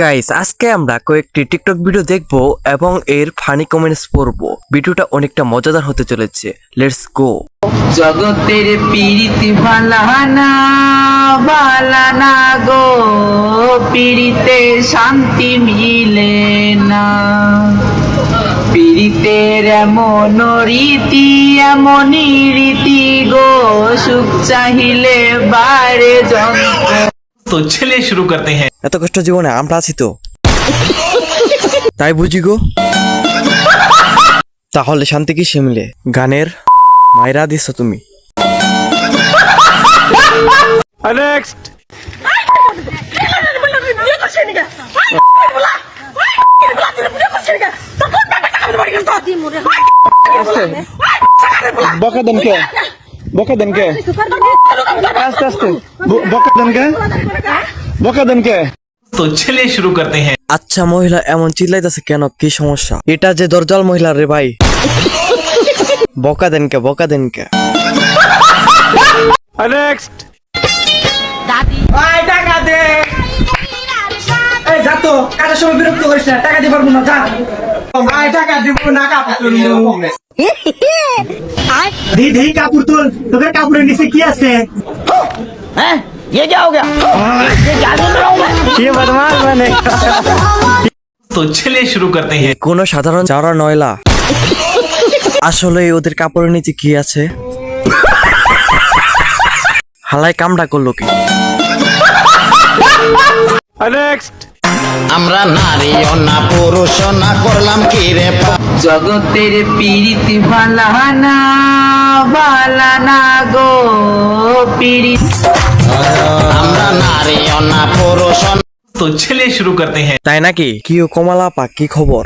Guys আজকে আমরা কয়েকটি টিকটক ভিডিও দেখব এবং এর ফানি কমেন্টস পড়ব। ভিডিওটা অনেকটা মজাদার হতে চলেছে। লেটস গো জগতের পীড়িতি ভালানা ভালানা গো, পীড়িতে শান্তি মিলে না। পীড়িতের এমন রীতি, এমনই রীতি গো, সুখ চাহিলে বাড়ে যন্ত্র তো চলে শুরু করতে হ্যাঁ এত কষ্ট জীবনে আমরা আছি তো। তাই বুঝি গো। তাহলে শান্তি কি শিমলে গানের মায়রা দিছো তুমি। নেক্সট বকা দেন কে? তো ছেলে শুরু করতে হ্যাঁ। আচ্ছা মহিলা এমন চিল্লাইতেছে কেন? কি সমস্যা? এটা যে দরজাল মহিলা রে ভাই। বকা দেন কে বকা দেন কে? টাকা দে। না যা। টাকা দিব না কাপড় তুলবো দি দি কাপড় তুল তোদের কাপড়ের নিচে কি আছে तो चलिए शुरू करते हैं কোনো সাধারণ চাওড়া নয়লা আসলে ওদের কাপড়ের নিচে কি আছে হালাই কামড়া করলো কি আমরা নারী না পুরুষ না করলাম কি রে জগতের পীড়িতি ভালা না ভালা না গো পীড়িত। আমরা নারী না পুরুষ তো ছেলে শুরু করতে হ্যাঁ। তাই নাকি? কি কমলা পাক কি খবর।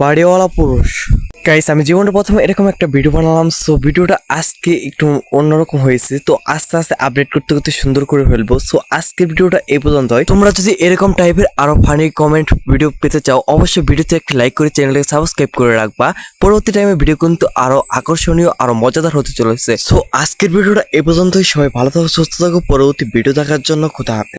বাড়িওয়ালা পুরুষ। গাইস আমি জীবনে প্রথমে এরকম একটা ভিডিও বানালাম সো ভিডিওটা আজকে একটু অন্যরকম হয়েছে। তো আস্তে আস্তে আপডেট করতে করতে সুন্দর করে ফেলব। সো আজকের ভিডিওটা এই পর্যন্তই। তোমরা যদি এরকম টাইপের আরও ফানি কমেন্ট ভিডিও পেতে চাও, অবশ্যই ভিডিওতে একটা লাইক করে চ্যানেলটাকে সাবস্ক্রাইব করে রাখবা। পরবর্তী টাইমে ভিডিও কিন্তু আরও আকর্ষণীয়, আরও মজাদার হতে চলেছে। সো আজকের ভিডিওটা এই পর্যন্তই। সবাই ভালো থাকো, সুস্থ থাকো। পরবর্তী ভিডিও দেখার জন্য খুদা